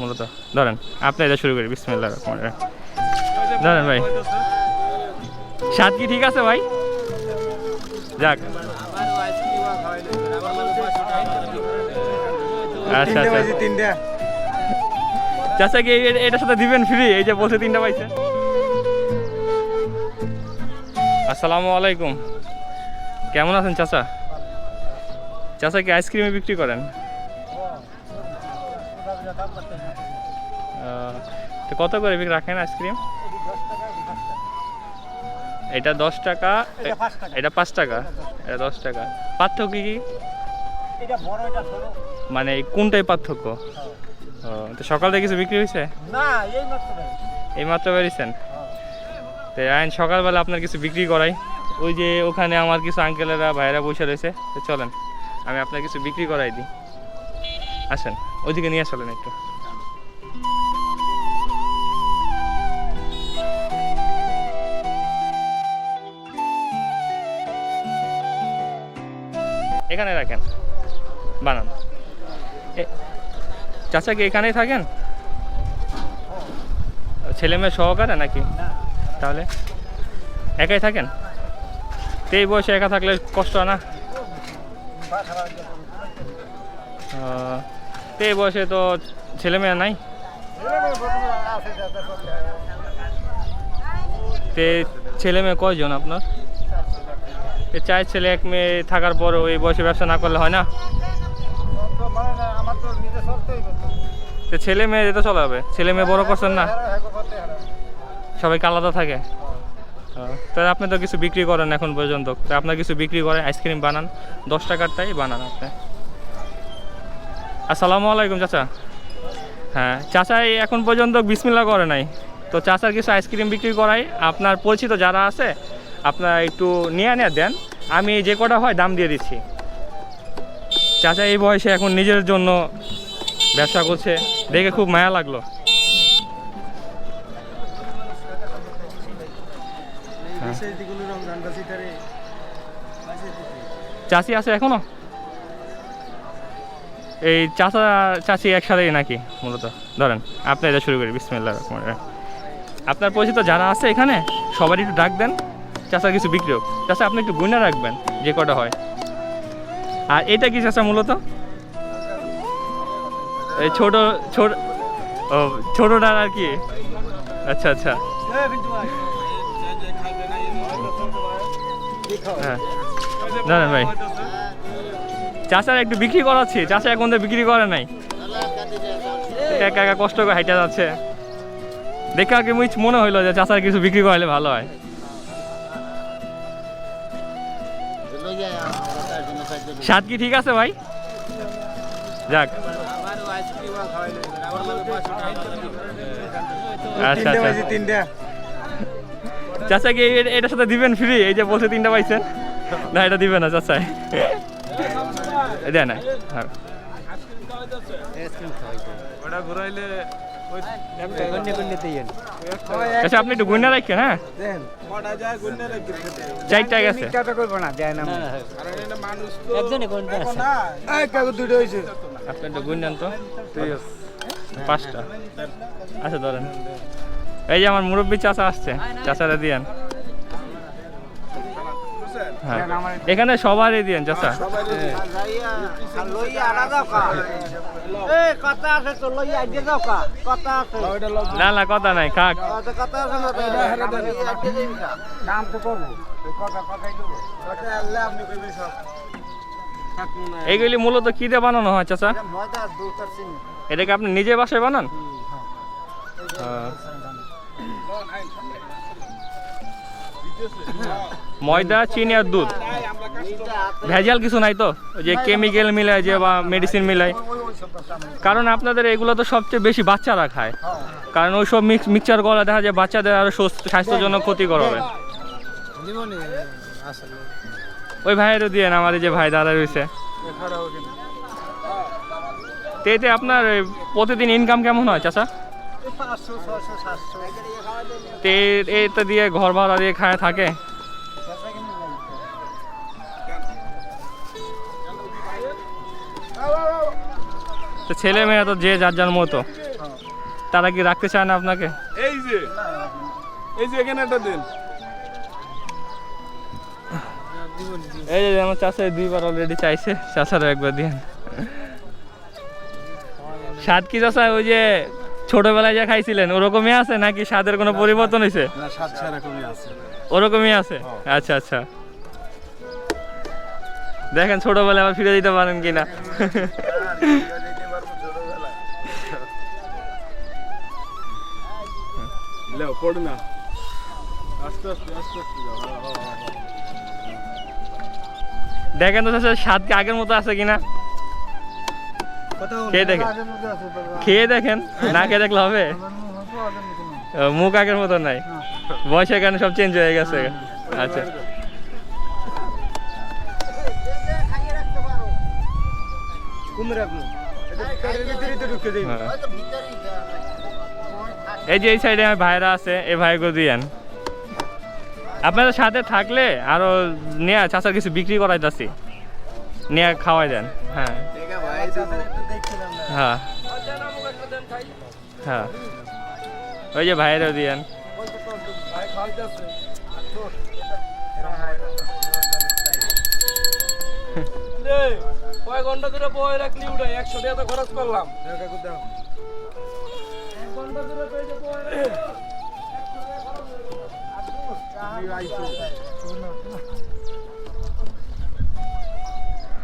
মূলত? ধরেন, আপনি এটা শুরু করি রহমান ধরেন ভাই। কি ঠিক আছে ভাই? যাক। আচ্ছা আচ্ছা। চাচা কি এটার সাথে দিবেন ফ্রি এই যে বলছে তিনটা পাইছে। আসসালামু আলাইকুম। কেমন আছেন চাচা? চাচা কি আইসক্রিমে বিক্রি করেন? তো কত করে বিক্রি রাখেন আইসক্রিম? এটা দশ টাকা এটা পাঁচ টাকা। এটা দশ টাকা। পার্থক্য কি? মানে কোনটাই পার্থক্য? ও, তো সকাল থেকে কিছু বিক্রি হয়েছে? এই মাত্র দেয়। এই মাত্র বেরিয়েছেন? তো আইন সকালবেলা আপনার কিছু বিক্রি করাই। ওই যে ওখানে আমার কিছু আঙ্কেলেরা ভাইয়েরা বসে রয়েছে। তো চলেন আমি আপনার কিছু বিক্রি করাই দিই। আসেন। ওইদিকে নিয়ে চলেন একটু। এখানে রাখেন। বানান। চাচা কি এখানেই থাকেন? ছেলে মেয়ে সহকারে নাকি? তাহলে একাই থাকেন? তো এই বয়সে একা থাকলে কষ্ট না? তো এই বয়সে তো ছেলে মেয়ে নাই। তে ছেলে মেয়ে কয়জন আপনার? চার ছেলে, এক মেয়ে থাকার পরও এই বয়সে ব্যবসা না করলে হয় না? ছেলে মেয়ে তো চলে হবে ছেলে মেয়ে বড় করছেন না? সবাইকে আলাদা থাকে। তাহলে আপনি তো কিছু বিক্রি করেন এখন পর্যন্ত। আপনার কিছু বিক্রি করেন, আইসক্রিম বানান, দশ টাকারটাই বানান আপনি। আসসালামু আলাইকুম, চাচা। হ্যাঁ চাচা এই এখন পর্যন্ত বিসমিল্লা করে নাই। তো চাচার কিছু আইসক্রিম বিক্রি করাই। আপনার পরিচিত যারা আছে, আপনার একটু নিয়ে নিয়ে দেন। আমি যে কটা হয় দাম দিয়ে দিচ্ছি। চাচা এই বয়সে এখন নিজের জন্য ব্যবসা করছে। দেখে খুব মায়া লাগল। বাসিটারে চাচি আছে এখনও? এই চাচা, চাচি একসাথেই নাকি মূলত? ধরেন, আপনি এটা শুরু করি, বিসমিল্লাহ রহমান আপনার পরিচিত যারা আছে এখানে, সবারই একটু ডাক দেন, চাচা কিছু বিক্রি হোক। চাচা, আপনি একটু গুণে রাখবেন যে কটা হয়। আর এটা কি চাচা মূলত? এই ছোট ছোট, ও ছোটটার আর কি? আচ্ছা আচ্ছা। হ্যাঁ। জানেন ভাই। চাচার একটু বিক্রি করাচ্ছি, চাচা এখন তো বিক্রি করে নাই। একা একা কষ্ট করে হাইটা যাচ্ছে। দেখে কি মুই মনে হইল যে চাচার কিছু বিক্রি করলে ভালো হয়। স্বাদ কি ঠিক আছে ভাই? যাক। আচ্ছা আচ্ছা। চাচা কি এটার সাথে দিবেন ফ্রি এই যে বলছে তিনটা পাইছেন। না, এটা দিবে না চাচা দেয় না হ্যাঁ আচ্ছা আপনি একটু গুণা রাখেন হ্যাঁ দেয় তো পাঁচটা আচ্ছা ধরেন এই যে আমার মুরব্বী চাচা আসছে চাচারা দিয়েন হ্যাঁ। এখানে সবারই দিয়েন চাচা। লইয়া আলাদা কা। এ কথা আছে তো লইয়া আইডে দাও কা। কথা আছে। না না কথা নাই খাক। কথা আছে না নাম তো করব কথা কথাই করব কথা আল্লাহ আপনি কইবেন সব। এইগুলি মূলত কি দিয়ে বানানো হয় চাচা? এটাকে আপনি নিজে বাসায় বানান? আহ, ময়দা চিনি আর দুধ। ভেজাল কিছু নাই তো? ওই যে কেমিক্যাল মিলায় যে বা মেডিসিন মিলায়। কারণ আপনাদের এগুলো তো সবচেয়ে বেশি বাচ্চারা খায়। কারণ ওই সব মিক্স মিক্সচার করা দেখা যায় বাচ্চাদের আরও সুস্থ- স্বাস্থ্যের জন্য ক্ষতিকর হবে। ওই ভাইয়েরও দিয়ে এই যে ভাই দাদা রয়েছে। তো এতে আপনার প্রতিদিন ইনকাম কেমন হয় ছশো তো এটা দিয়ে ঘর ভাড়া দিয়ে খায় থাকে? তো ছেলে মেয়ে তো যে যার যার মতো। তারা কি রাখতে চায় না আপনাকে? এই যে এই যে এখানে একটা দিন। এই যে আমার চাষা দুইবার অলরেডি চাইছে চাষারও একবার দিয়ে স্বাদ কি চাষা ওই যে ছোটবেলায় যা খাইছিলেন ওরকমই আছে নাকি স্বাদের কোনো পরিবর্তন হয়েছে ওরকমই আছে? আচ্ছা আচ্ছা। দেখেন ছোটবেলায় আবার ফিরে দিতে পারেন কিনা। লেও পড় না আস্তে আস্তে আস্তে আস্তে যাও। হ্যাঁ, হ্যাঁ, হ্যাঁ। দেখেন তো চাষা স্বাদ কি আগের মতো আছে কিনা? খেয়ে দেখেন। খেয়ে দেখেন না খেয়ে দেখলে হবে? মুখ আগের মতো নাই। বয়সের কারণে সব চেঞ্জ হয়ে গেছে। আচ্ছা। হ্যাঁ। এই যে এই সাইডে আমার ভাইরা আছে, এই ভাইগুলো দিয়েন। আপনাদের সাথে থাকলে আরও নেয়া চাষার কিছু বিক্রি করাইতাছি। নিয়ে খাওয়াই দেন হ্যাঁ। হ্যাঁ। হ্যাঁ। ওই যে ভাইরাও দিয়েন। কয় ঘণ্টা ধরে বয়ে রাখলি উঠে একশো টাকা খরচ করলাম।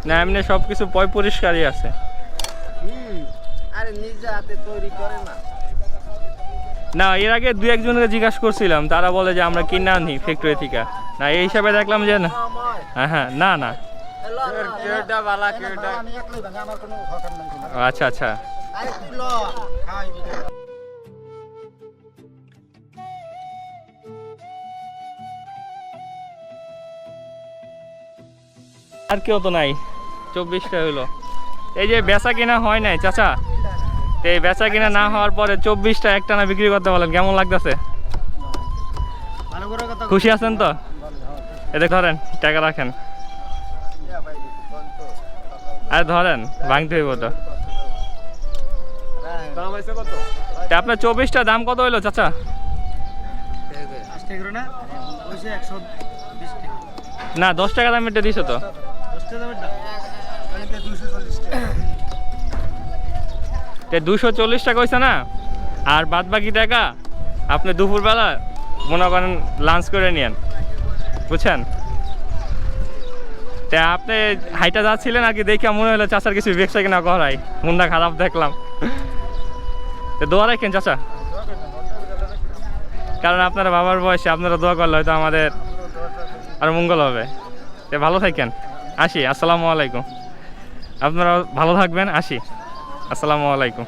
না, এমনি সব কিছু পয় পরিষ্কারই আছে। না না এর আগে দু একজনকে জিজ্ঞাসা করছিলাম, তারা বলে যে আমরা কিনে আনি ফ্যাক্টরি থেকে। না, এই হিসাবে দেখলাম যে না হ্যাঁ হ্যাঁ না না। কেউটা বালা আরে কেউ তো নাই। চব্বিশটা হলো এই যে বেচা কিনা হয় নাই চাচা? এই বেচা কিনা না হওয়ার পরে চব্বিশটা একটানা বিক্রি করতে পারলেন কেমন লাগতেছে? ভালো করে কথা খুশি আছেন তো? এতে ধরেন টাকা রাখেন। আর ধরেন ভাঙতে হইব তো। আপনার চব্বিশটা দাম কত হইল চাচা? না ওইসে 120 টাকা। না দশ টাকা দাম এটা দিছো তো? দুশো চল্লিশ টাকা হয়েছে না? আর বাদ বাকি টাকা আপনি দুপুরবেলা মনে করেন লাঞ্চ করে নিয়েন। বুঝছেন? তা আপনি হাইটা যাচ্ছিলেন আর কি, দেখে মনে হলো চাচার কিছু ব্যবসা কিনা করাই। মনটা খারাপ দেখলাম। তো দোয়া রাখেন চাচা। কারণ আপনারা বাবার বয়সে আপনারা দোয়া করলে হয়তো আমাদের আর মঙ্গল হবে। ভালো থাকেন। আসি আসসালামু আলাইকুম। আপনারা ভালো থাকবেন আসি। আসসালামু আলাইকুম।